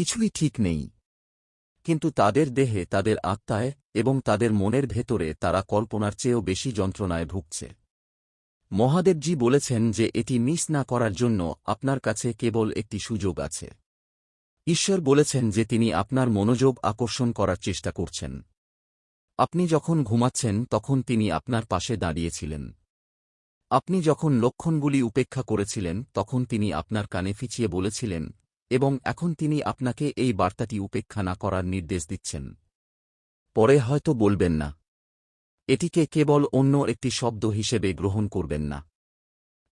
কিছুই ঠিক নেই। কিন্তু তাদের দেহে, তাদের আত্মায় এবং তাদের মনের ভেতরে তারা কল্পনার চেয়েও বেশি যন্ত্রণায় ভুগছে। মহাদেবজি বলেছেন যে এটি মিস না করার জন্য আপনার কাছে কেবল একটি সুযোগ আছে। ঈশ্বর বলেছেন যে তিনি আপনার মনোযোগ আকর্ষণ করার চেষ্টা করছেন। আপনি যখন ঘুমাচ্ছেন, তখন তিনি আপনার পাশে দাঁড়িয়েছিলেন। আপনি যখন লক্ষণগুলি উপেক্ষা করেছিলেন, তখন তিনি আপনার কানে ফিচিয়ে বলেছিলেন এবং এখন তিনি আপনাকে এই বার্তাটি উপেক্ষা না করার নির্দেশ দিচ্ছেন। পরে হয়তো বলবেন না। এটিকে কেবল অন্য একটি শব্দ হিসেবে গ্রহণ করবেন না।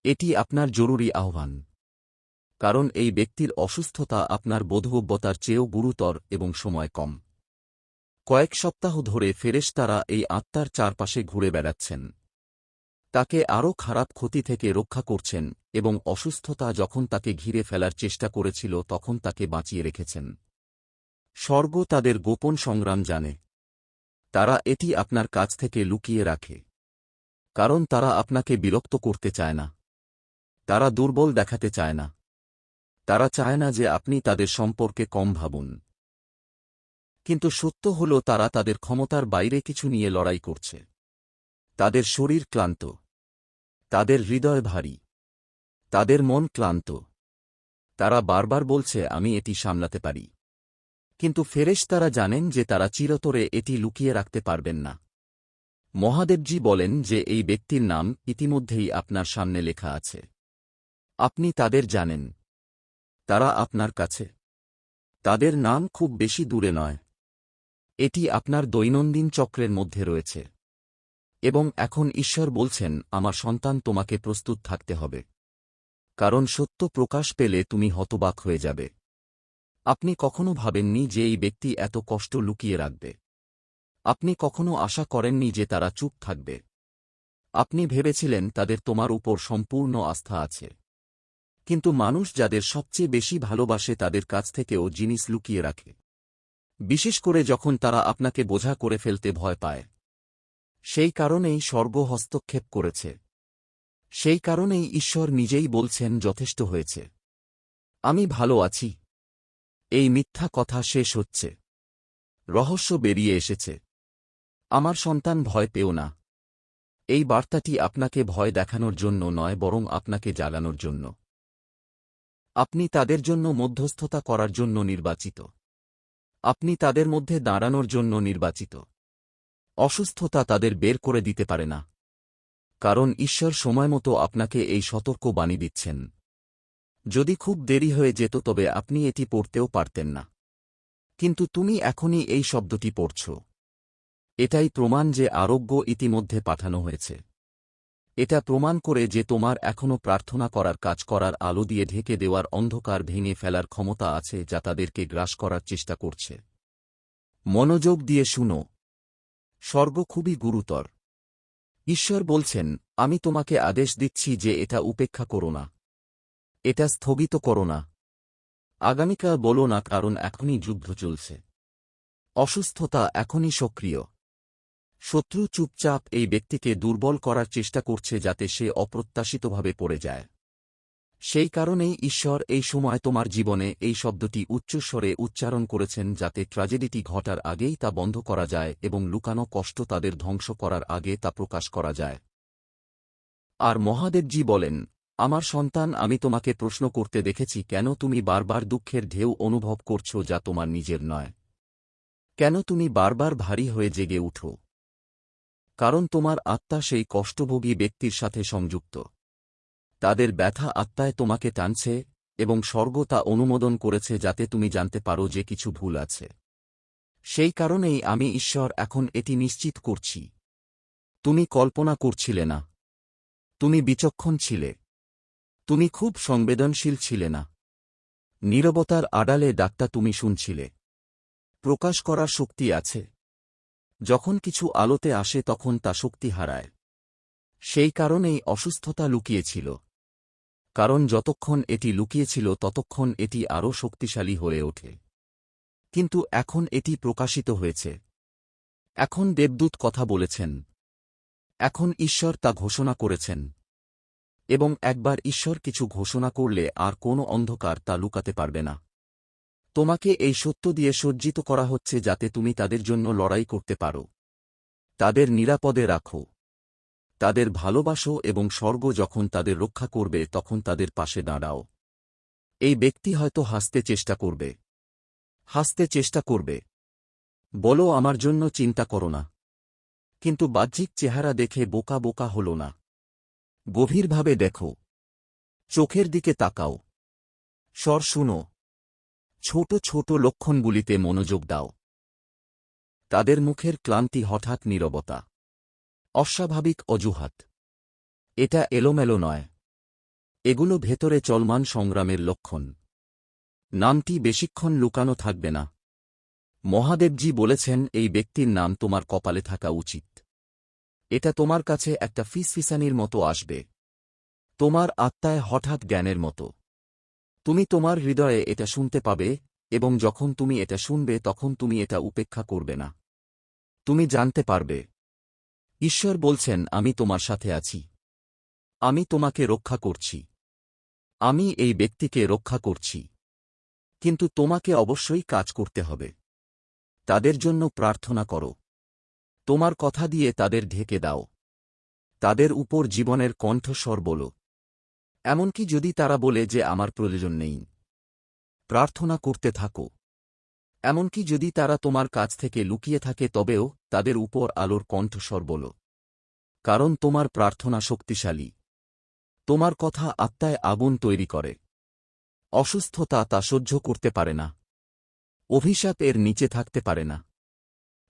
এটি আপনার জরুরি আহ্বান। কারণ এই ব্যক্তির অসুস্থতা আপনার বোধগব্যতার চেয়েও গুরুতর এবং সময় কম। কয়েক সপ্তাহ ধরে ফেরেশতারা এই আত্মার চারপাশে ঘুরে বেড়াচ্ছেন। তাকে আরও খারাপ ক্ষতি থেকে রক্ষা করছেন এবং অসুস্থতা যখন তাকে ঘিরে ফেলার চেষ্টা করেছিল তখন তাকে বাঁচিয়ে রেখেছেন। স্বর্গ তাদের গোপন সংগ্রাম জানে। তারা এটি আপনার কাছ থেকে লুকিয়ে রাখে। কারণ তারা আপনাকে বিরক্ত করতে চায় না। তারা দুর্বল দেখাতে চায় না। তারা চায় না যে আপনি তাদের সম্পর্কে কম ভাবুন। কিন্তু সত্য হল তারা তাদের ক্ষমতার বাইরে কিছু নিয়ে লড়াই করছে। তাদের শরীর ক্লান্ত। তাদের হৃদয় ভারী। তাদের মন ক্লান্ত। তারা বারবার বলছে, আমি এটি সামলাতে পারি। কিন্তু ফেরেশ তারা জানেন যে তারা চিরতরে এটি লুকিয়ে রাখতে পারবেন না। মহাদেবজি বলেন যে এই ব্যক্তির নাম ইতিমধ্যেই আপনার সামনে লেখা আছে। আপনি তাদের জানেন। তারা আপনার কাছে। তাদের নাম খুব বেশি দূরে নয়। এটি আপনার দৈনন্দিন চক্রের মধ্যে রয়েছে। এবং এখন ঈশ্বর বলছেন, আমার সন্তান, তোমাকে প্রস্তুত থাকতে হবে। কারণ সত্য প্রকাশ পেলে তুমি হতবাক হয়ে যাবে। আপনি কখনো ভাবেননি যে এই ব্যক্তি এত কষ্ট লুকিয়ে রাখবে? আপনি কখনো আশা করেননি যে তারা চুপ থাকবে? আপনি ভেবেছিলেন তাদের তোমার উপর সম্পূর্ণ আস্থা আছে। কিন্তু মানুষ যাদের সবচেয়ে বেশি ভালোবাসে তাদের কাছ থেকেও জিনিস লুকিয়ে রাখে। বিশেষ করে যখন তারা আপনাকে বোঝা করে ফেলতে ভয় পায়। সেই কারণেই স্বর্গ হস্তক্ষেপ করেছে। সেই কারণেই ঈশ্বর নিজেই বলছেন, যথেষ্ট হয়েছে। আমি ভালো আছি। এই মিথ্যা কথা শেষ হচ্ছে। রহস্য বেরিয়ে এসেছে। আমার সন্তান ভয় পেও না। এই বার্তাটি আপনাকে ভয় দেখানোর জন্য নয়, বরং আপনাকে জ্বালানোর জন্য। আপনি তাদের জন্য মধ্যস্থতা করার জন্য নির্বাচিত। আপনি তাদের মধ্যে দাঁড়ানোর জন্য নির্বাচিত। অসুস্থতা তাদের বের করে দিতে পারে না। কারণ ঈশ্বর সময়মতো আপনাকে এই সতর্ক বাণী দিচ্ছেন। যদি খুব দেরি হয়ে যেত তবে আপনি এটি পড়তেও পারতেন না। কিন্তু তুমি এখনই এই শব্দটি পড়ছ। এটাই প্রমাণ যে আরোগ্য ইতিমধ্যে পাঠানো হয়েছে। এটা প্রমাণ করে যে তোমার এখনও প্রার্থনা করার কাজ করার আলো দিয়ে ঢেকে দেওয়ার অন্ধকার ভেঙে ফেলার ক্ষমতা আছে যা তাদেরকে গ্রাস করার চেষ্টা করছে। মনোযোগ দিয়ে শুনো স্বর্গ খুবই গুরুতর। ঈশ্বর বলছেন, আমি তোমাকে আদেশ দিচ্ছি যে এটা উপেক্ষা করো না। এটা স্থগিত করো না। আগামীকাল বলো না, কারণ এখনই যুদ্ধ চলছে। অসুস্থতা এখনই সক্রিয়। শত্রু চুপচাপ এই ব্যক্তিকে দুর্বল করার চেষ্টা করছে যাতে সে অপ্রত্যাশিতভাবে পড়ে যায়। সেই কারণেই ঈশ্বর এই সময় তোমার জীবনে এই শব্দটি উচ্চস্বরে উচ্চারণ করেছেন যাতে ট্র্যাজেডিটি ঘটার আগেই তা বন্ধ করা যায় এবং লুকানো কষ্ট তাদের ধ্বংস করার আগে তা প্রকাশ করা যায়। আর মহাদেবজি বলেন, আমার সন্তান, আমি তোমাকে প্রশ্ন করতে দেখেছি, কেন তুমি বারবার দুঃখের ঢেউ অনুভব করছ যা তোমার নিজের নয়? কেন তুমি বারবার ভারী হয়ে জেগে উঠো? কারণ তোমার আত্মা সেই কষ্টভোগী ব্যক্তির সাথে সংযুক্ত। তাদের ব্যথা আত্মায় তোমাকে টানছে এবং স্বর্গ তা অনুমোদন করেছে যাতে তুমি জানতে পারো যে কিছু ভুল আছে। সেই কারণেই আমি ঈশ্বর এখন এটি নিশ্চিত করছি। তুমি কল্পনা করছিলে না। তুমি বিচক্ষণ ছিলে। তুমি খুব সংবেদনশীল ছিলে না। নীরবতার আড়ালে ডাক্তা তুমি শুনছিলে। প্রকাশ করার শক্তি আছে। যখন কিছু আলোতে আসে তখন তা শক্তি হারায়। সেই কারণেই অসুস্থতা লুকিয়েছিল। কারণ যতক্ষণ এটি লুকিয়েছিল ততক্ষণ এটি আরও শক্তিশালী হয়ে ওঠে। কিন্তু এখন এটি প্রকাশিত হয়েছে। এখন দেবদূত কথা বলেছেন। এখন ঈশ্বর তা ঘোষণা করেছেন। এবং একবার ঈশ্বর কিছু ঘোষণা করলে আর কোনো অন্ধকার তা লুকাতে পারবে না। তোমাকে এই সত্য দিয়ে সজ্জিত করা হচ্ছে যাতে তুমি তাদের জন্য লড়াই করতে পারো। তাদের নিরাপদে রাখো। তাদের ভালোবাসো এবং স্বর্গ যখন তাদের রক্ষা করবে তখন তাদের পাশে দাঁড়াও। এই ব্যক্তি হয়তো হাসতে চেষ্টা করবে। হাসতে চেষ্টা করবে। বলো, আমার জন্য চিন্তা করো না। কিন্তু বাহ্যিক চেহারা দেখে বোকা বোকা হল না। গভীরভাবে দেখো। চোখের দিকে তাকাও। স্বর শুনো। ছোট ছোট লক্ষণগুলিতে মনোযোগ দাও। তাদের মুখের ক্লান্তি হঠাৎ নীরবতা। অস্বাভাবিক অজুহাত। এটা এলোমেলো নয়। এগুলো ভেতরে চলমান সংগ্রামের লক্ষণ। নামটি বেশিক্ষণ লুকানো থাকবে না। মহাদেবজি বলেছেন, এই ব্যক্তির নাম তোমার কপালে থাকা উচিত। এটা তোমার কাছে একটা ফিসফিসানির মতো আসবে। তোমার আত্মায় হঠাৎ জ্ঞানের মতো। তুমি তোমার হৃদয়ে এটা শুনতে পাবে, এবং যখন তুমি এটা শুনবে, তখন তুমি এটা উপেক্ষা করবে না। তুমি জানতে পারবে। ঈশ্বর বলছেন, আমি তোমার সাথে আছি। আমি তোমাকে রক্ষা করছি। আমি এই ব্যক্তিকে রক্ষা করছি। কিন্তু তোমাকে অবশ্যই কাজ করতে হবে। তাদের জন্য প্রার্থনা করো। তোমার কথা দিয়ে তাদের ঢেকে দাও। তাদের উপর জীবনের কণ্ঠস্বর বলো। এমনকি যদি তারা বলে যে আমার প্রয়োজন নেই, প্রার্থনা করতে থাকো। এমনকি যদি তারা তোমার কাছ থেকে লুকিয়ে থাকে, তবেও তাদের উপর আলোর কণ্ঠস্বর বলো কারণ তোমার প্রার্থনা শক্তিশালী। তোমার কথা আত্মায় আগুন তৈরি করে। অসুস্থতা তা সহ্য করতে পারে না। অভিশাপ এর নিচে থাকতে পারে না।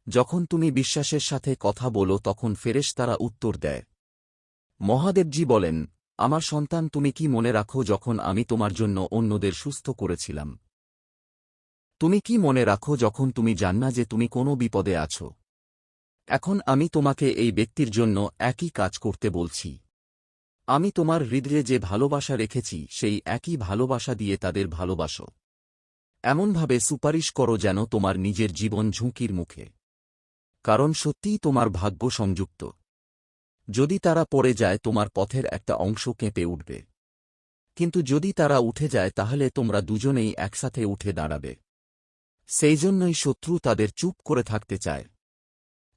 যখন তুমি বিশ্বাসের সাথে কথা বলো, তখন ফেরেশ তারা উত্তর দেয়। মহাদেবজি বলেন, আমার সন্তান, তুমি কি মনে রাখো যখন আমি তোমার জন্য অন্যদের সুস্থ করেছিলাম? তুমি কি মনে রাখো যখন তুমি জান না যে তুমি কোনো বিপদে আছো? এখন আমি তোমাকে এই ব্যক্তির জন্য একই কাজ করতে বলছি। আমি তোমার হৃদয়ে যে ভালোবাসা রেখেছি, সেই একই ভালোবাসা দিয়ে তাদের ভালোবাসো। এমনভাবে সুপারিশ করো যেন তোমার নিজের জীবন ঝুঁকির মুখে। কারণ সত্যিই তোমার ভাগ্য সংযুক্ত। যদি তারা পড়ে যায়, তোমার পথের একটা অংশ কেঁপে উঠবে। কিন্তু যদি তারা উঠে যায়, তাহলে তোমরা দুজনেই একসাথে উঠে দাঁড়াবে। সেই জন্যই শত্রু তাদের চুপ করে থাকতে চায়।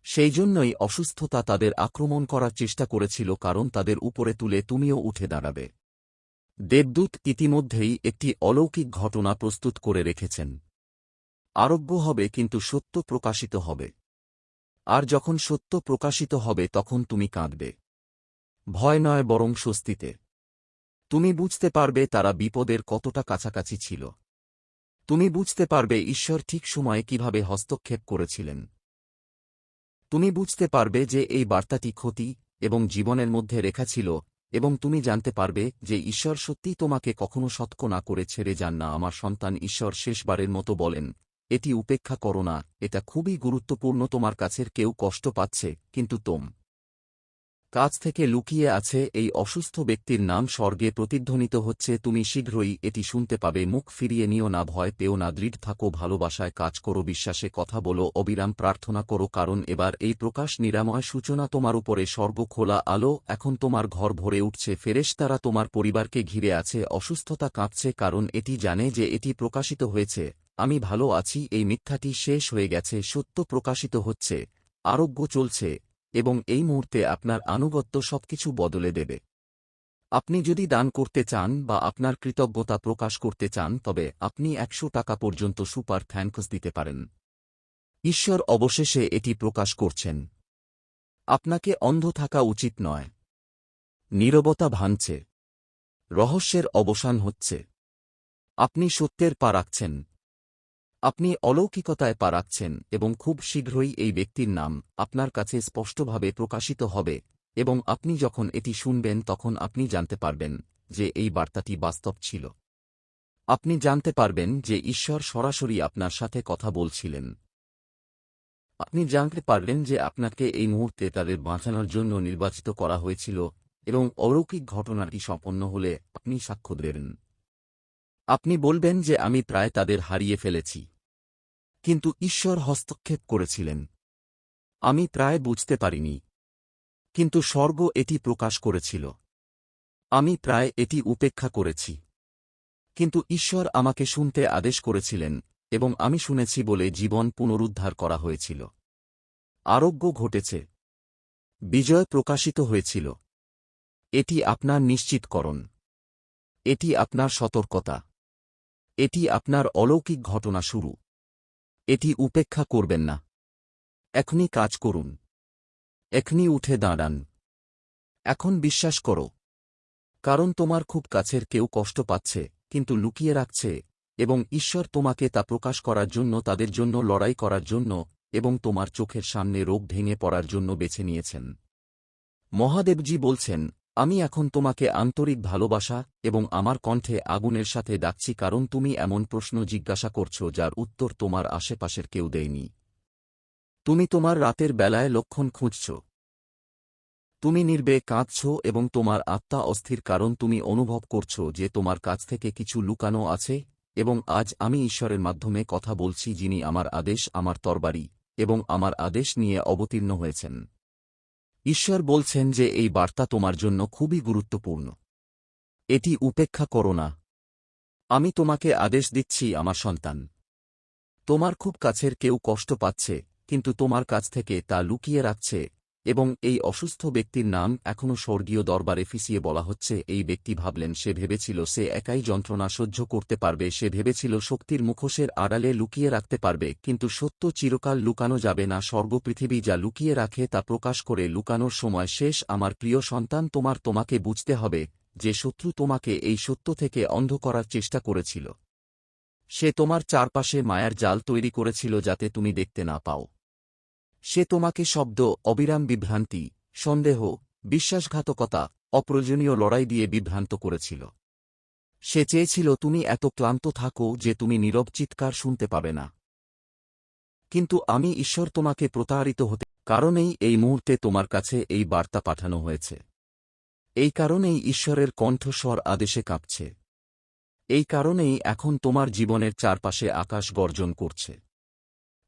সেই জন্যই অসুস্থতা তাদের আক্রমণ করার চেষ্টা করেছিল কারণ তাদের উপরে তুলে তুমিও উঠে দাঁড়াবে। দেবদূত ইতিমধ্যেই একটি অলৌকিক ঘটনা প্রস্তুত করে রেখেছেন। আরোগ্য হবে কিন্তু সত্য প্রকাশিত হবে। আর যখন সত্য প্রকাশিত হবে তখন তুমি কাঁদবে। ভয় নয় বরং স্বস্তিতে। তুমি বুঝতে পারবে তারা বিপদের কতটা কাছাকাছি ছিল। তুমি বুঝতে পারবে ঈশ্বর ঠিক সময়ে কীভাবে হস্তক্ষেপ করেছিলেন। তুমি বুঝতে পারবে যে এই বার্তাটি ক্ষতি এবং জীবনের মধ্যে রেখা ছিল এবং তুমি জানতে পারবে যে ঈশ্বর সত্যিই তোমাকে কখনো সৎক না করে ছেড়ে যান না। আমার সন্তান ঈশ্বর শেষবারের মতো বলেন, এটি উপেক্ষা করো না, এটা খুবই গুরুত্বপূর্ণ, তোমার কাছের কেউ কষ্ট পাচ্ছে, কিন্তু তোম কাছ থেকে লুকিয়ে আছে এই অসুস্থ ব্যক্তির নাম স্বর্গে প্রতিধ্বনিত হচ্ছে, তুমি শীঘ্রই এটি শুনতে পাবে, মুখ ফিরিয়ে নিও না, ভয় পেও না, দৃঢ় থাকো, ভালোবাসায় কাজ করো, বিশ্বাসে কথা বলো, অবিরাম প্রার্থনা করো, কারণ এবার এই প্রকাশ নিরাময় সূচনা তোমার উপরে স্বর্গ খোলা আলো, এখন তোমার ঘর ভরে উঠছে, ফেরেশতারা তোমার পরিবারকে ঘিরে আছে, অসুস্থতা কাঁপছে, কারণ এটি জানে যে এটি প্রকাশিত হয়েছে, আমি ভালো আছি, এই মিথ্যাটি শেষ হয়ে গেছে, সত্য প্রকাশিত হচ্ছে, আরোগ্য চলছে। এবং এই মুহূর্তে আপনার আনুগত্য সবকিছু বদলে দেবে। আপনি যদি দান করতে চান বা আপনার কৃতজ্ঞতা প্রকাশ করতে চান, তবে আপনি একশো টাকা পর্যন্ত সুপার থ্যাঙ্কস দিতে পারেন। ঈশ্বর অবশেষে এটি প্রকাশ করছেন। আপনাকে অন্ধ থাকা উচিত নয়। নীরবতা ভাঙছে। রহস্যের অবসান হচ্ছে। আপনি সত্যের পা রাখছেন। আপনি অলৌকিকতায় পা রাখছেন এবং খুব শীঘ্রই এই ব্যক্তির নাম আপনার কাছে স্পষ্টভাবে প্রকাশিত হবে এবং আপনি যখন এটি শুনবেন তখন আপনি জানতে পারবেন যে এই বার্তাটি বাস্তব ছিল। আপনি জানতে পারবেন যে ঈশ্বর সরাসরি আপনার সাথে কথা বলছিলেন। আপনি জানতে পারলেন যে আপনাকে এই মুহূর্তে তাদের বাঁচানোর জন্য নির্বাচিত করা হয়েছিল এবং অলৌকিক ঘটনাটি সম্পন্ন হলে আপনি সাক্ষ্য দেবেন। আপনি বলবেন যে আমি প্রায় তাদের হারিয়ে ফেলেছি। কিন্তু ঈশ্বর হস্তক্ষেপ করেছিলেন। আমি প্রায় বুঝতে পারিনি। কিন্তু স্বর্গ এটি প্রকাশ করেছিল। আমি প্রায় এটি উপেক্ষা করেছি। কিন্তু ঈশ্বর আমাকে শুনতে আদেশ করেছিলেন এবং আমি শুনেছি বলে জীবন পুনরুদ্ধার করা হয়েছিল। আরোগ্য ঘটেছে। বিজয় প্রকাশিত হয়েছিল। এটি আপনার নিশ্চিতকরণ। এটি আপনার সতর্কতা। এটি আপনার অলৌকিক ঘটনা শুরু। এটি উপেক্ষা করবেন না। এখনই কাজ করুন। এখনই উঠে দাঁড়ান। এখন বিশ্বাস করো। কারণ তোমার খুব কাছের কেউ কষ্ট পাচ্ছে, কিন্তু লুকিয়ে রাখছে, এবং ঈশ্বর তোমাকে তা প্রকাশ করার জন্য তাদের জন্য, লড়াই করার জন্য, এবং তোমার চোখের সামনে রোগ ভেঙে পড়ার জন্য বেছে নিয়েছেন। মহাদেবজি বলছেন আমি এখন তোমাকে আন্তরিক ভালোবাসা এবং আমার কণ্ঠে আগুনের সাথে ডাকছি কারণ তুমি এমন প্রশ্ন জিজ্ঞাসা করছ যার উত্তর তোমার আশেপাশের কেউ দেয়নি। তুমি তোমার রাতের বেলায় লক্ষণ খুঁজছ। তুমি নির্বে কাঁদছ এবং তোমার আত্মা অস্থির কারণ তুমি অনুভব করছ যে তোমার কাছ থেকে কিছু লুকানো আছে এবং আজ আমি ঈশ্বরের মাধ্যমে কথা বলছি যিনি আমার আদেশ, আমার তরবারি এবং আমার আদেশ নিয়ে অবতীর্ণ হয়েছেন। ঈশ্বর বলছেন যে এই বার্তা তোমার জন্য খুবই গুরুত্বপূর্ণ। এটি উপেক্ষা করো না। আমি তোমাকে আদেশ দিচ্ছি, আমার সন্তান। তোমার খুব কাছের কেউ কষ্ট পাচ্ছে, কিন্তু তোমার কাছ থেকে তা লুকিয়ে রাখছে এবং এই অসুস্থ ব্যক্তির নাম এখনও স্বর্গীয় দরবারে ফিসিয়ে বলা হচ্ছে, এই ব্যক্তি ভাবলেন, সে ভেবেছিল সে একাই যন্ত্রণা সহ্য করতে পারবে, সে ভেবেছিল শক্তির মুখোশের আড়ালে লুকিয়ে রাখতে পারবে, কিন্তু সত্য চিরকাল লুকানো যাবে না স্বর্গপৃথিবী যা লুকিয়ে রাখে তা প্রকাশ করে লুকানোর সময় শেষ, আমার প্রিয় সন্তান, তোমার তোমাকে বুঝতে হবে, যে শত্রু তোমাকে এই সত্য থেকে অন্ধ করার চেষ্টা করেছিল। সে তোমার চারপাশে মায়ার জাল তৈরি করেছিল যাতে তুমি দেখতে না পাও। সে তোমাকে শব্দ, অবিরাম বিভ্রান্তি, সন্দেহ, বিশ্বাসঘাতকতা, অপ্রয়োজনীয় লড়াই দিয়ে বিভ্রান্ত করেছিল। সে চেয়েছিল তুমি এত ক্লান্ত থাকো যে তুমি নীরব চিৎকার শুনতে পাবে না। কিন্তু আমি ঈশ্বর তোমাকে প্রতারিত হতে, কারণেই এই মুহূর্তে তোমার কাছে এই বার্তা পাঠানো হয়েছে। এই কারণেই ঈশ্বরের কণ্ঠস্বর আদেশে কাঁপছে। এই কারণেই এখন তোমার জীবনের চারপাশে আকাশ গর্জন করছে।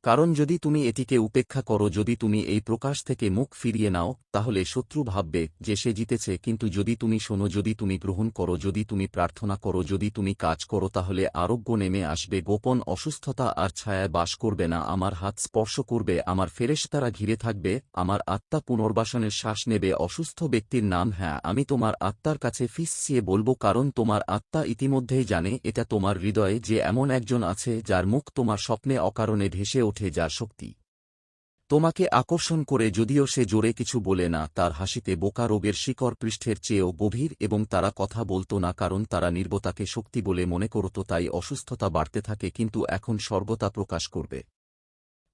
কারণ যদি তুমি এটিকে উপেক্ষা করো যদি তুমি এই প্রকাশ থেকে মুখ ফিরিয়ে নাও, তাহলে শত্রু ভাববে যে সে জিতেছে, কিন্তু যদি তুমি শোনো, যদি তুমি গ্রহণ করো, যদি তুমি প্রার্থনা করো, যদি তুমি কাজ করো, তাহলে আরোগ্য নেমে আসবে, গোপন অসুস্থতা আর ছায়ায় বাস করবে না, আমার হাত স্পর্শ করবে, আমার ফেরেশতারা ঘিরে থাকবে, আমার আত্মা পুনর্বাসনের শ্বাস নেবে, অসুস্থ ব্যক্তির নাম হ্যাঁ আমি তোমার আত্মার কাছে ফিসছিয়ে বলব, কারণ তোমার আত্মা ইতিমধ্যেই জানে, এটা তোমার হৃদয়ে যে এমন একজন আছে, যার মুখ তোমার স্বপ্নে অকারণে ভেসে ওঠে যার শক্তি। তোমাকে আকর্ষণ করে যদিও সে জোরে কিছু বলে না, তার হাসিতে বোকা রোগের শিকড় পৃষ্ঠের চেয়েও গভীর এবং তারা কথা বলতো না কারণ তারা নির্বতাকে শক্তি বলে মনে করত, তাই অসুস্থতা বাড়তে থাকে কিন্তু এখন সর্বতা প্রকাশ করবে।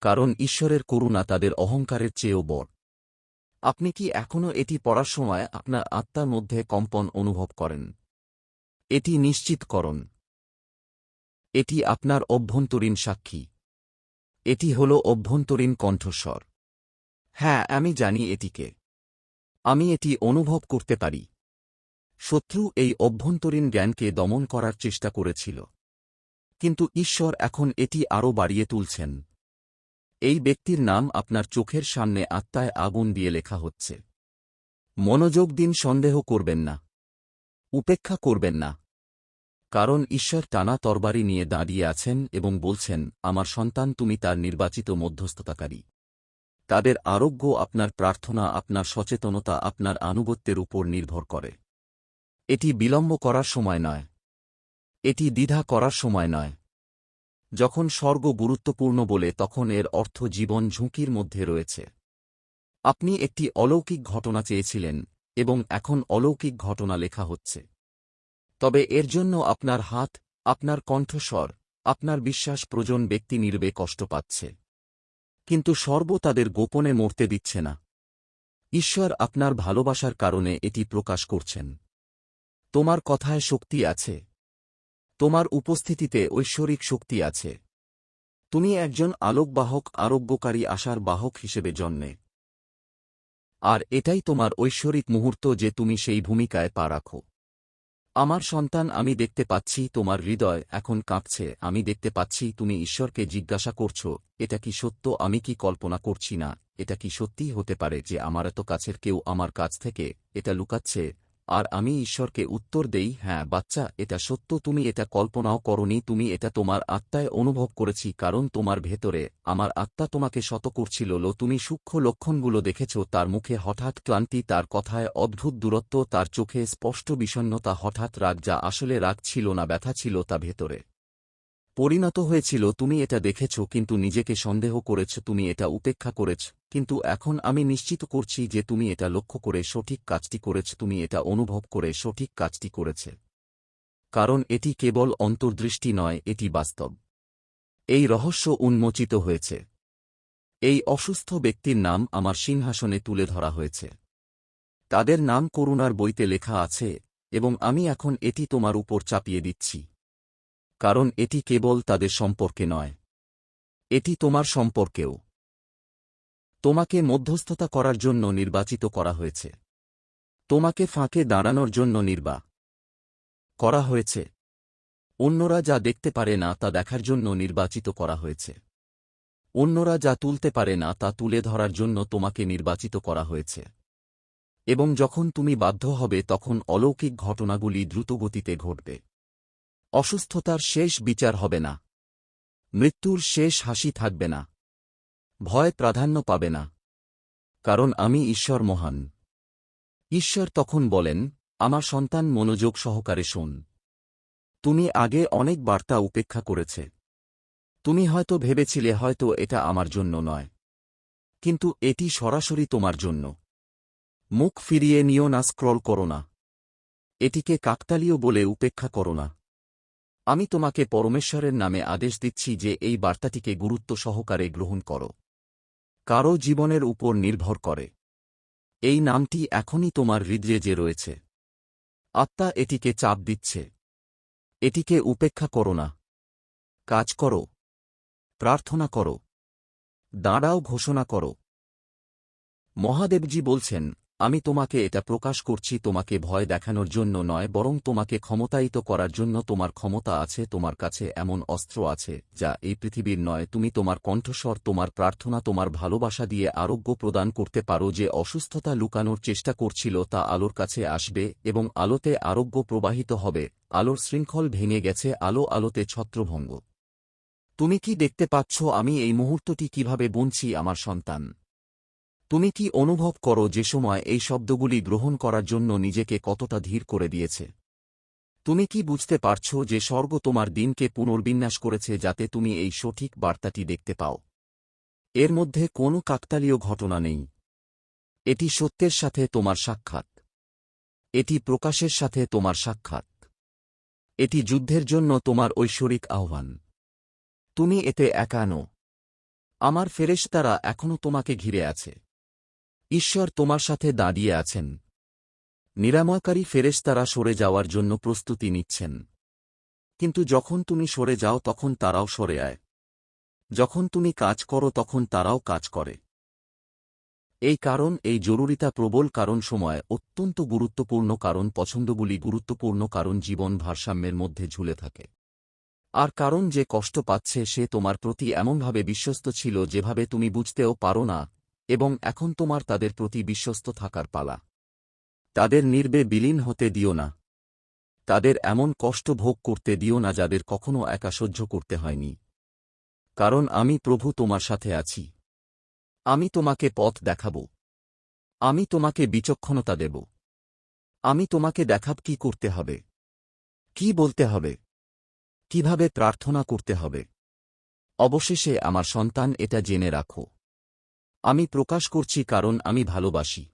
কারণ ঈশ্বরের করুণা তাদের অহংকারের চেয়েও বড়। আপনি কি এখনও এটি পড়ার সময় আপনার আত্মার মধ্যে কম্পন অনুভব করেন? এটি নিশ্চিতকরণ। এটি আপনার অভ্যন্তরীণ সাক্ষী। এটি হল অভ্যন্তরীণ কণ্ঠস্বর। হ্যাঁ আমি জানি এটিকে। আমি এটি অনুভব করতে পারি। শত্রু এই অভ্যন্তরীণ জ্ঞানকে দমন করার চেষ্টা করেছিল। কিন্তু ঈশ্বর এখন এটি আরও বাড়িয়ে তুলছেন। এই ব্যক্তির নাম আপনার চোখের সামনে আত্মায় আগুন দিয়ে লেখা হচ্ছে। মনোযোগ দিন, সন্দেহ করবেন না। উপেক্ষা করবেন না। কারণ ঈশ্বর টানা তরবারি নিয়ে দাঁড়িয়ে আছেন এবং বলছেন, আমার সন্তান, তুমি তার নির্বাচিত মধ্যস্থতাকারী। তাদের আরোগ্য আপনার প্রার্থনা, আপনার সচেতনতা, আপনার আনুগত্যের উপর নির্ভর করে। এটি বিলম্ব করার সময় নয়। এটি দ্বিধা করার সময় নয়। যখন স্বর্গ গুরুত্বপূর্ণ বলে, তখন এর অর্থ জীবন ঝুঁকির মধ্যে রয়েছে। আপনি একটি অলৌকিক ঘটনা চেয়েছিলেন এবং এখন অলৌকিক ঘটনা লেখা হচ্ছে। তবে এর জন্য আপনার হাত, আপনার কণ্ঠস্বর, আপনার বিশ্বাস প্রজন ব্যক্তি নির্বে কষ্ট পাচ্ছে। কিন্তু সর্ব তাদের গোপনে মরতে দিচ্ছে না। ঈশ্বর আপনার ভালোবাসার কারণে এটি প্রকাশ করছেন। তোমার কথায় শক্তি আছে। তোমার উপস্থিতিতে ঐশ্বরিক শক্তি আছে। তুমি একজন আলোকবাহক, আরোগ্যকারী, আশার বাহক হিসেবে জন্মে। আর এটাই তোমার ঐশ্বরিক মুহূর্ত যে তুমি সেই ভূমিকায় পা রাখো। আমার সন্তান, আমি দেখতে পাচ্ছি তোমার হৃদয় এখন কাঁপছে। আমি দেখতে পাচ্ছি তুমি ঈশ্বরকে জিজ্ঞাসা করছ, এটা কি সত্য? আমি কি কল্পনা করছি না? এটা কি সত্যি হতে পারে যে আমার এত কাছের কেউ আমার কাছ থেকে এটা লুকাচ্ছে? আর আমি ঈশ্বরকে উত্তর দেই হ্যাঁ বাচ্চা, এটা সত্য, তুমি এটা কল্পনাও করনি, তুমি এটা তোমার আত্মায় অনুভব করেছি, কারণ তোমার ভেতরে আমার আত্মা তোমাকে শত করছিল লো, তুমি সূক্ষ্ম লক্ষণগুলো দেখেছ, তার মুখে হঠাৎ ক্লান্তি, তার কথায় অদ্ভুত দূরত্ব, তার চোখে স্পষ্ট বিষণ্নতা হঠাৎ রাগ, যা আসলে রাগ ছিল না, ব্যথা ছিল তা ভেতরে। পরিণত হয়েছিল, তুমি এটা দেখেছ, কিন্তু নিজেকে সন্দেহ করেছ, তুমি এটা উপেক্ষা করেছ, কিন্তু এখন আমি নিশ্চিত করছি যে তুমি এটা লক্ষ্য করে সঠিক কাজটি করেছ, তুমি এটা অনুভব করে সঠিক কাজটি করেছে। কারণ এটি কেবল অন্তর্দৃষ্টি নয়, এটি বাস্তব। এই রহস্য উন্মোচিত হয়েছে। এই অসুস্থ ব্যক্তির নাম আমার সিংহাসনে তুলে ধরা হয়েছে। তাদের নাম করুণার বইতে লেখা আছে, এবং আমি এখন এটি তোমার উপর চাপিয়ে দিচ্ছি। কারণ এটি কেবল তাদের সম্পর্কে নয়। এটি তোমার সম্পর্কেও। তোমাকে মধ্যস্থতা করার জন্য নির্বাচিত করা হয়েছে। তোমাকে ফাঁকে দাঁড়ানোর জন্য নির্বা, করা হয়েছে। অন্যরা যা দেখতে পারে না তা দেখার জন্য নির্বাচিত করা হয়েছে। অন্যরা যা তুলতে পারে না তা তুলে ধরার জন্য তোমাকে নির্বাচিত করা হয়েছে। এবং যখন তুমি বাধ্য হবে তখন অলৌকিক ঘটনাগুলি দ্রুতগতিতে ঘটবে। অসুস্থতার শেষ বিচার হবে না। মৃত্যুর শেষ হাসি থাকবে না। ভয় প্রাধান্য পাবে না। কারণ আমি ঈশ্বর মহান। ঈশ্বর তখন বলেন, আমার সন্তান মনোযোগ সহকারে শোন। তুমি আগে অনেক বার্তা উপেক্ষা করেছে। তুমি হয়তো ভেবেছিলে হয়তো এটা আমার জন্য নয়। কিন্তু এটি সরাসরি তোমার জন্য। মুখ ফিরিয়ে নিও না, স্ক্রল করো না। এটিকে কাকতালীয় বলে উপেক্ষা করো না। আমি তোমাকে পরমেশ্বরের নামে আদেশ দিচ্ছি যে এই বার্তাটিকে গুরুত্ব সহকারে গ্রহণ করো। কারও জীবনের উপর নির্ভর করে। এই নামটি এখনই তোমার হৃদয়ে যে রয়েছে। আত্মা এটিকে চাপ দিচ্ছে। এটিকে উপেক্ষা করো না। কাজ করো। প্রার্থনা করো। দাঁড়াও ঘোষণা করো। মহাদেবজি বলছেন আমি তোমাকে এটা প্রকাশ করছি তোমাকে ভয় দেখানোর জন্য নয়, বরং তোমাকে ক্ষমতায়িত করার জন্য তোমার ক্ষমতা আছে, তোমার কাছে এমন অস্ত্র আছে, যা এই পৃথিবীর নয়, তুমি তোমার কণ্ঠস্বর, তোমার প্রার্থনা, তোমার ভালোবাসা দিয়ে আরোগ্য প্রদান করতে পারো যে অসুস্থতা লুকানোর চেষ্টা করছিল তা আলোর কাছে আসবে এবং আলোতে আরোগ্য প্রবাহিত হবে, আলোর শৃঙ্খল ভেঙে গেছে, আলো আলোতে ছত্রভঙ্গ। তুমি কি দেখতে পাচ্ছ আমি এই মুহূর্তটি কীভাবে বুনছি আমার সন্তান? তুমি কি অনুভব করো যে সময় এই শব্দগুলি গ্রহণ করার জন্য নিজেকে কতটা ধীর করে দিয়েছে? তুমি কি বুঝতে পারছ যে স্বর্গ তোমার দিনকে পুনর্বিন্যাস করেছে যাতে তুমি এই সঠিক বার্তাটি দেখতে পাও? এর মধ্যে কোনো কাকতালীয় ঘটনা নেই। এটি সত্যের সাথে তোমার সাক্ষাৎ। এটি প্রকাশের সাথে তোমার সাক্ষাৎ। এটি যুদ্ধের জন্য তোমার ঐশ্বরিক আহ্বান। তুমি এতে একানো আমার ফেরেশতারা এখনও তোমাকে ঘিরে আছে। ঈশ্বর তোমার সাথে দাঁড়িয়ে আছেন। নিরাময়কারী ফেরেশতারা সরে যাওয়ার জন্য প্রস্তুতি নিচ্ছেন। কিন্তু যখন তুমি সরে যাও, তখন তারাও সরে আয়। যখন তুমি কাজ করো, তখন তারাও কাজ করে। এই কারণ, এই জরুরিতা প্রবল কারণ সময়, অত্যন্ত গুরুত্বপূর্ণ কারণ, পছন্দগুলি গুরুত্বপূর্ণ কারণ জীবন ভারসাম্যের মধ্যে ঝুলে থাকে। আর কারণ যে কষ্ট পাচ্ছে, সে তোমার প্রতি এমনভাবে বিশ্বস্ত ছিল যেভাবে তুমি বুঝতেও পারো না এবং এখন তোমার তাদের প্রতি বিশ্বস্ত থাকার পালা। তাদের নির্বে বিলীন হতে দিও না। তাদের এমন কষ্ট ভোগ করতে দিও না যাদের কখনো একা সহ্য করতে হয়নি। কারণ আমি প্রভু তোমার সাথে আছি। আমি তোমাকে পথ দেখাব। আমি তোমাকে বিচক্ষণতা দেব। আমি তোমাকে দেখাব কি করতে হবে। কি বলতে হবে। কীভাবে প্রার্থনা করতে হবে। অবশেষে আমার সন্তান এটা জেনে রাখো। আমি প্রকাশ করছি কারণ আমি ভালোবাসি।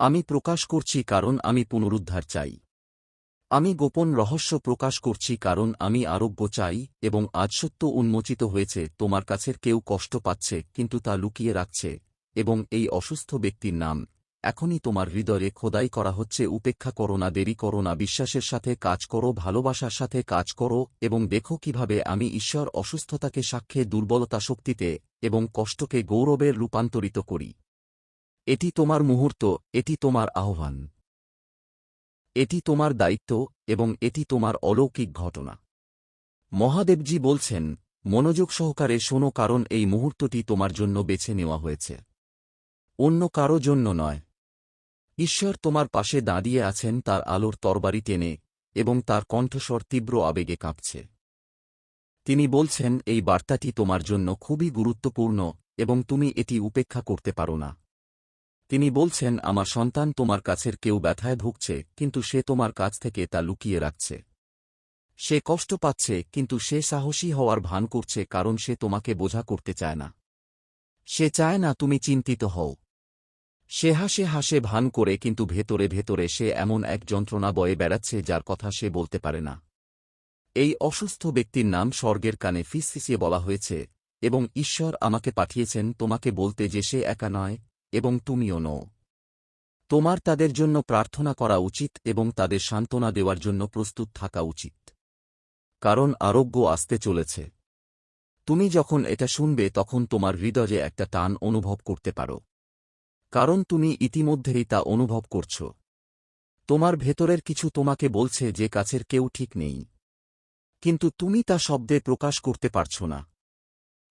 আমি প্রকাশ করছি কারণ আমি পুনরুদ্ধার চাই। আমি গোপন রহস্য প্রকাশ করছি কারণ আমি আরোগ্য চাই এবং আজ সত্য উন্মোচিত হয়েছে, তোমার কাছের কেউ কষ্ট পাচ্ছে, কিন্তু তা লুকিয়ে রাখছে এবং এই অসুস্থ ব্যক্তির নাম এখনই তোমার হৃদয়ে খোদাই করা হচ্ছে, উপেক্ষা করো না, দেরি করো না, বিশ্বাসের সাথে কাজ করো, ভালোবাসার সাথে কাজ করো, এবং দেখো কীভাবে আমি ঈশ্বর অসুস্থতাকে সাক্ষ্যে, দুর্বলতা শক্তিতে এবং কষ্টকে গৌরবের রূপান্তরিত করি। এটি তোমার মুহূর্ত, এটি তোমার আহ্বান। এটি তোমার দায়িত্ব এবং এটি তোমার অলৌকিক ঘটনা। মহাদেবজি বলছেন, মনোযোগ সহকারে শোনো কারণ এই মুহূর্তটি তোমার জন্য বেছে নেওয়া হয়েছে। অন্য কারও জন্য নয় ঈশ্বর তোমার পাশে দাঁড়িয়ে আছেন, তার আলোর তরবারি টেনে এবং তার কণ্ঠস্বর তীব্র আবেগে কাঁপছে। তিনি বলছেন, এই বার্তাটি তোমার জন্য খুবই গুরুত্বপূর্ণ এবং তুমি এটি উপেক্ষা করতে পারো না। তিনি বলছেন, আমার সন্তান তোমার কাছের কেউ ব্যথায় ভুগছে, কিন্তু সে তোমার কাছ থেকে তা লুকিয়ে রাখছে। সে কষ্ট পাচ্ছে, কিন্তু সে সাহসী হওয়ার ভান করছে, কারণ সে তোমাকে বোঝা করতে চায় না। সে চায় না তুমি চিন্তিত হও। সে হাসে হাসে ভান করে কিন্তু ভেতরে ভেতরে সে এমন এক যন্ত্রণা বয়ে বেড়াচ্ছে যার কথা সে বলতে পারে না। এই অসুস্থ ব্যক্তির নাম স্বর্গের কানে ফিসফিসিয়ে বলা হয়েছে, এবং ঈশ্বর আমাকে পাঠিয়েছেন তোমাকে বলতে যে সে একা নয়, এবং তুমিও নও। তোমার তাদের জন্য প্রার্থনা করা উচিত এবং তাদের সান্ত্বনা দেওয়ার জন্য প্রস্তুত থাকা উচিত। কারণ আরোগ্য আসতে চলেছে। তুমি যখন এটা শুনবে তখন তোমার হৃদয়ে একটা টান অনুভব করতে পারো। কারণ তুমি ইতিমধ্যেই তা অনুভব করছ। তোমার ভেতরের কিছু তোমাকে বলছে যে কাছের কেউ ঠিক নেই। কিন্তু তুমি তা শব্দে প্রকাশ করতে পারছ না।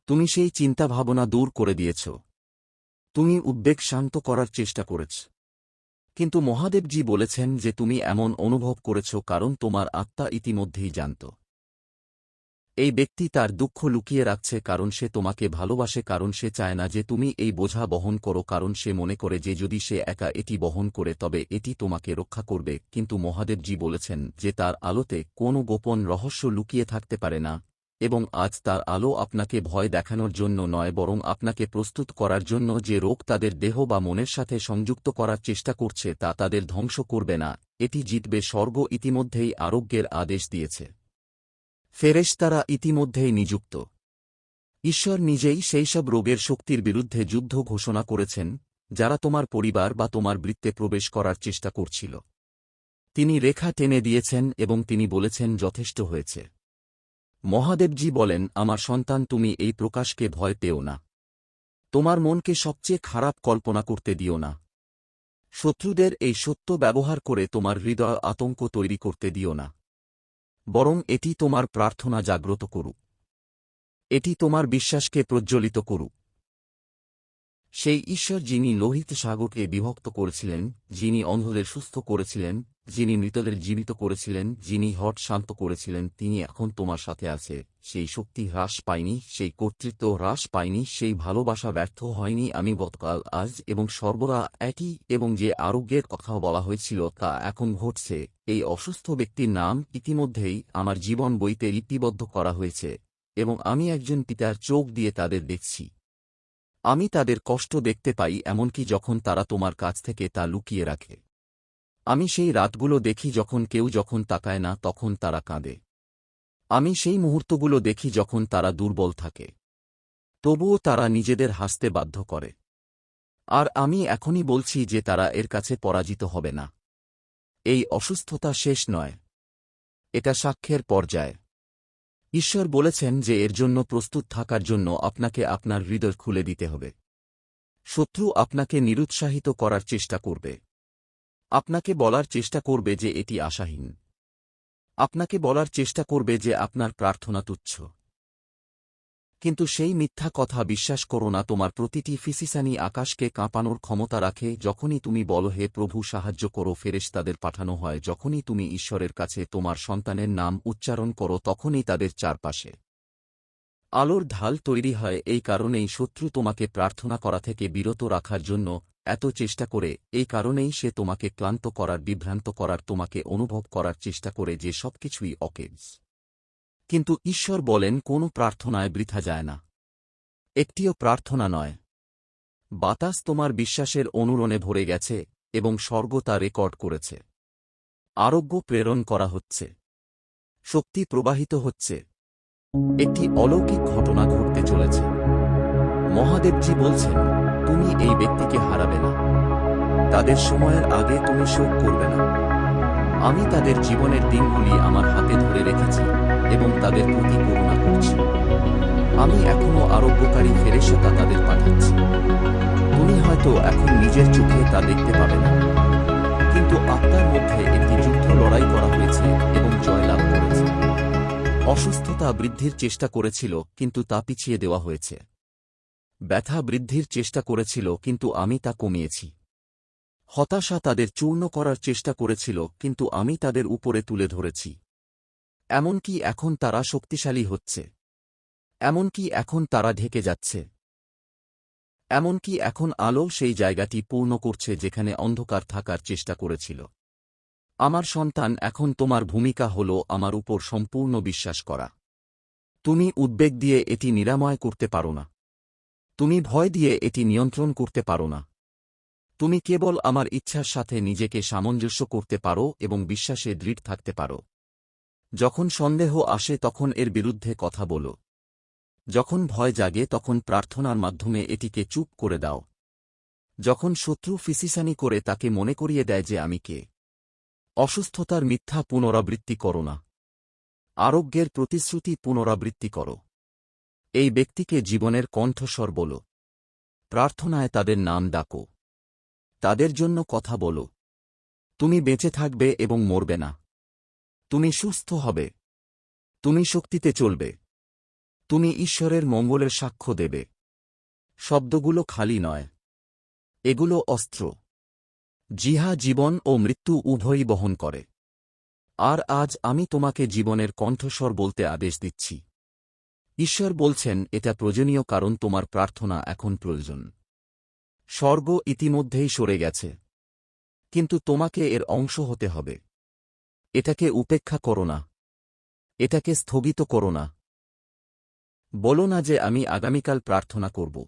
তুমি সেই চিন্তাভাবনা দূর করে দিয়েছ। তুমি উদ্বেগ শান্ত করার চেষ্টা করেছ। কিন্তু মহাদেবজি বলেছেন যে তুমি এমন অনুভব করেছ কারণ তোমার আত্মা ইতিমধ্যেই জানত। এই ব্যক্তি তার দুঃখ লুকিয়ে রাখছে কারণ সে তোমাকে ভালোবাসে, কারণ সে চায় না যে তুমি এই বোঝা বহন করো, কারণ সে মনে করে যে যদি সে একা এটি বহন করে তবে এটি তোমাকে রক্ষা করবে। কিন্তু মহাদেবজি বলেছেন যে তার আলোতে কোনো গোপন রহস্য লুকিয়ে থাকতে পারে না, এবং আজ তার আলো আপনাকে ভয় দেখানোর জন্য নয়, বরং আপনাকে প্রস্তুত করার জন্য যে রোগ তাদের দেহ বা মনের সাথে সংযুক্ত করার চেষ্টা করছে তা তাদের ধ্বংস করবে না। এটি জিতবে স্বর্গ ইতিমধ্যেই আরোগ্যের আদেশ দিয়েছে। ফেরেশতারা ইতিমধ্যেই নিযুক্ত। ঈশ্বর নিজেই সেই সব রোগের শক্তির বিরুদ্ধে যুদ্ধ ঘোষণা করেছেন, যারা তোমার পরিবার বা তোমার বৃত্তে প্রবেশ করার চেষ্টা করছিল। তিনি রেখা টেনে দিয়েছেন এবং তিনি বলেছেন, যথেষ্ট হয়েছে। মহাদেবজি বলেন, আমার সন্তান, তুমি এই প্রকাশকে ভয় পেও না। তোমার মনকে সবচেয়ে খারাপ কল্পনা করতে দিও না। শত্রুদের এই সত্য ব্যবহার করে তোমার হৃদয় আতঙ্ক তৈরি করতে দিও না। বরং এটি তোমার প্রার্থনা জাগ্রত করুক এটি তোমার বিশ্বাসকে প্রজ্বলিত করুক সেই ঈশ্বর যিনি লোহিত সাগরকে বিভক্ত করেছিলেন, যিনি অন্ধদের সুস্থ করেছিলেন যিনি মৃতদের জীবিত করেছিলেন, যিনি হট শান্ত করেছিলেন, তিনি এখন তোমার সাথে আছে। সেই শক্তি হ্রাস পায়নি, সেই কর্তৃত্ব হ্রাস পায়নি, সেই ভালোবাসা ব্যর্থ হয়নি আমি গতকাল, আজ এবং সর্বদা একই এবং যে আরোগ্যের কথা বলা হয়েছিল তা এখন ঘটছে। এই অসুস্থ ব্যক্তির নাম ইতিমধ্যেই আমার জীবন বইতে লিপিবদ্ধ করা হয়েছে এবং আমি একজন পিতার চোখ দিয়ে তাদের দেখছি। আমি তাদের কষ্ট দেখতে পাই এমনকি যখন তারা তোমার কাছ থেকে তা লুকিয়ে রাখে। আমি সেই রাতগুলো দেখি যখন কেউ যখন তাকায় না, তখন তারা কাঁদে। আমি সেই মুহূর্তগুলো দেখি যখন তারা দুর্বল থাকে। তবুও তারা নিজেদের হাসতে বাধ্য করে। আর আমি এখনই বলছি যে তারা এর কাছে পরাজিত হবে না। এই অসুস্থতা শেষ নয়। এটা সাক্ষ্যের পর্যায়। ঈশ্বর বলেছেন যে এর জন্য প্রস্তুত থাকার জন্য আপনাকে আপনার হৃদয় খুলে দিতে হবে। শত্রু আপনাকে নিরুৎসাহিত করার চেষ্টা করবে। আপনাকে বলার চেষ্টা করবে যে এটি আশাহীন। আপনাকে বলার চেষ্টা করবে যে আপনার প্রার্থনা তুচ্ছ। কিন্তু সেই মিথ্যা কথা বিশ্বাস করো না, তোমার প্রতিটি ফিসিসানি আকাশকে কাঁপানোর ক্ষমতা রাখে, যখনই তুমি বলো, হে প্রভু, সাহায্য করো ফেরেশ তাদের পাঠানো হয়। যখনই তুমি ঈশ্বরের কাছে তোমার সন্তানের নাম উচ্চারণ করো, তখনই তাদের চারপাশে আলোর ঢাল তৈরি হয়। এই কারণেই শত্রু তোমাকে প্রার্থনা করা থেকে বিরত রাখার জন্য এত চেষ্টা করে, এই কারণেই সে তোমাকে ক্লান্ত করার, বিভ্রান্ত করার, তোমাকে অনুভব করার চেষ্টা করে যে সবকিছুই অকেজ। কিন্তু ঈশ্বর বলেন, কোনো প্রার্থনায় বৃথা যায় না। একটিও প্রার্থনা নয়। বাতাস তোমার বিশ্বাসের অনুরণে ভরে গেছে এবং স্বর্গ তা রেকর্ড করেছে। আরোগ্য প্রেরণ করা হচ্ছে। শক্তি প্রবাহিত হচ্ছে। একটি অলৌকিক ঘটনা ঘটতে চলেছে। মহাদেবজি বলছেন তুমি এই ব্যক্তিকে হারাবে না। তাদের সময়ের আগে তুমি শোক করবে না। আমি তাদের জীবনের দিনগুলি আমার হাতে ধরে রেখেছি এবং তাদের প্রতি করুণা করছি। আমি এখনও আরোগ্যকারী ফেরেশতা তাদের পাঠাচ্ছি। তুমি হয়তো এখন নিজের চোখে তা দেখতে পাবে না। কিন্তু আত্মার মধ্যে একটি যুদ্ধ লড়াই করা হয়েছে এবং জয়লাভ করেছে। অসুস্থতা বৃদ্ধির চেষ্টা করেছিল, কিন্তু তা পিছিয়ে দেওয়া হয়েছে। ব্যথা বৃদ্ধির চেষ্টা করেছিল কিন্তু আমি তা কমিয়েছি। হতাশা তাদের চূর্ণ করার চেষ্টা করেছিল কিন্তু আমি তাদের উপরে তুলে ধরেছি। এমনকি এখন তারা শক্তিশালী হচ্ছে। এমনকি এখন তারা ঢেকে যাচ্ছে। এমনকি এখন আলো সেই জায়গাটি পূর্ণ করছে যেখানে অন্ধকার থাকার চেষ্টা করেছিল। আমার সন্তান, এখন তোমার ভূমিকা হল আমার উপর সম্পূর্ণ বিশ্বাস করা। তুমি উদ্বেগ দিয়ে এটি নিরাময় করতে পারো না। তুমি ভয় দিয়ে এটি নিয়ন্ত্রণ করতে পারো না। তুমি কেবল আমার ইচ্ছার সাথে নিজেকে সামঞ্জস্য করতে পারো এবং বিশ্বাসে দৃঢ় থাকতে পারো। যখন সন্দেহ আসে তখন এর বিরুদ্ধে কথা বলো। যখন ভয় জাগে তখন প্রার্থনার মাধ্যমে এটিকে চুপ করে দাও। যখন শত্রু ফিসিসানি করে তাকে মনে করিয়ে দেয় যে আমি কে। অসুস্থতার মিথ্যা পুনরাবৃত্তি করো না। আরোগ্যের প্রতিশ্রুতি পুনরাবৃত্তি করো। এই ব্যক্তিকে জীবনের কণ্ঠস্বর বল। প্রার্থনায় তাদের নাম ডাকো। তাদের জন্য কথা বলো। তুমি বেঁচে থাকবে এবং মরবে না। তুমি সুস্থ হবে। তুমি শক্তিতে চলবে। তুমি ঈশ্বরের মঙ্গলের সাক্ষ্য দেবে। শব্দগুলো খালি নয়। এগুলো অস্ত্র। জিহা জীবন ও মৃত্যু উভয়ই বহন করে। আর আজ আমি তোমাকে জীবনের কণ্ঠস্বর বলতে আদেশ দিচ্ছি। ঈশ্বর বলছেন, এটা প্রয়োজনীয় কারণ তোমার প্রার্থনা এখন প্রয়োজন। স্বর্গ ইতিমধ্যেই সরে গেছে। কিন্তু তোমাকে এর অংশ হতে হবে। এটাকে উপেক্ষা করো না। এটাকে স্থগিত করো না। বলো না যে আমি আগামীকাল প্রার্থনা করব।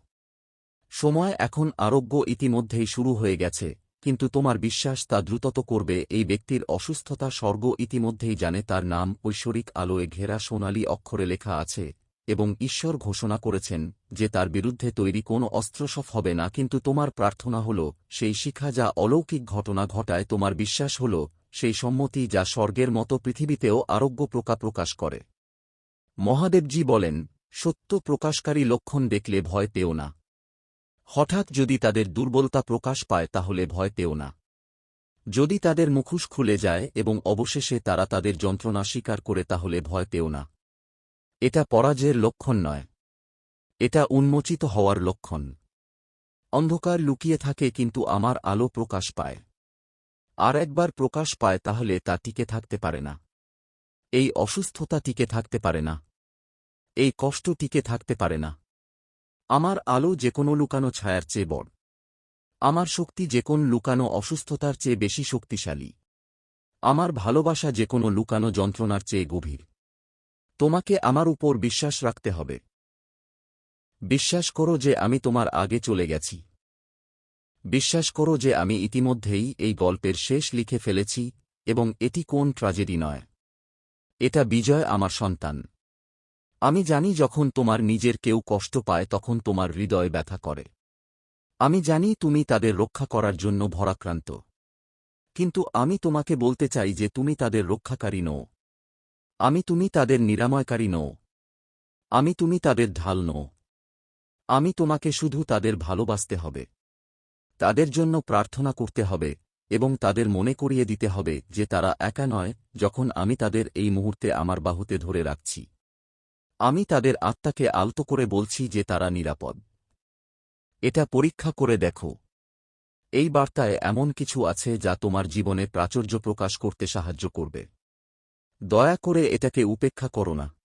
সময় এখন আরোগ্য ইতিমধ্যেই শুরু হয়ে গেছে, কিন্তু তোমার বিশ্বাস তা দ্রুতত করবে। এই ব্যক্তির অসুস্থতা স্বর্গ ইতিমধ্যেই জানে, তার নাম ঐশ্বরিক আলোয় ঘেরা সোনালী অক্ষরে লেখা আছে এবং ঈশ্বর ঘোষণা করেছেন যে তার বিরুদ্ধে তৈরি কোনো অস্ত্রসফ হবে না, কিন্তু তোমার প্রার্থনা হল, সেই শিখা যা অলৌকিক ঘটনা ঘটায় তোমার বিশ্বাস হল, সেই সম্মতি যা স্বর্গের মতো পৃথিবীতেও আরোগ্য প্রকা প্রকাশ করে। মহাদেবজি বলেন, সত্য প্রকাশকারী লক্ষণ দেখলে ভয় পেও না। হঠাৎ যদি তাদের দুর্বলতা প্রকাশ পায়, তাহলে ভয় পেও না। যদি তাদের মুখোশ খুলে যায় এবং অবশেষে তারা তাদের যন্ত্রণা স্বীকার করে, তাহলে ভয় পেও না। এটা পরাজয়ের লক্ষণ নয়। এটা উন্মোচিত হওয়ার লক্ষণ। অন্ধকার লুকিয়ে থাকে কিন্তু আমার আলো প্রকাশ পায়। আর একবার প্রকাশ পায় তাহলে তা টিকে থাকতে পারে না। এই অসুস্থতা টিকে থাকতে পারে না। এই কষ্ট টিকে থাকতে পারে না। আমার আলো যে কোনো লুকানো ছায়ার চেয়ে বড়। আমার শক্তি যে কোন লুকানো অসুস্থতার চেয়ে বেশি শক্তিশালী। আমার ভালোবাসা যে কোনো লুকানো যন্ত্রণার চেয়ে গভীর। তোমাকে আমার উপর বিশ্বাস রাখতে হবে। বিশ্বাস করো যে আমি তোমার আগে চলে গেছি। বিশ্বাস করো যে আমি ইতিমধ্যেই এই গল্পের শেষ লিখে ফেলেছি এবং এটি কোন ট্রাজেডি নয়। এটা বিজয় আমার সন্তান। আমি জানি যখন তোমার নিজের কেউ কষ্ট পায় তখন তোমার হৃদয় ব্যথা করে। আমি জানি তুমি তাদের রক্ষা করার জন্য ভরাক্রান্ত। কিন্তু আমি তোমাকে বলতে চাই যে তুমি তাদের রক্ষাকারী নও। আমি তুমি তাদের নিরাময়কারী নও। আমি তুমি তাদের ঢাল নও। আমি তোমাকে শুধু তাদের ভালোবাসতে হবে। তাদের জন্য প্রার্থনা করতে হবে এবং তাদের মনে করিয়ে দিতে হবে যে তারা একা নয় যখন আমি তাদের এই মুহূর্তে আমার বাহুতে ধরে রাখছি। আমি তাদের আত্মাকে আলতো করে বলছি যে তারা নিরাপদ। এটা পরীক্ষা করে দেখো। এই বার্তায় এমন কিছু আছে যা তোমার জীবনে প্রাচুর্য প্রকাশ করতে সাহায্য করবে। দয়া করে এটাকে উপেক্ষা করো না।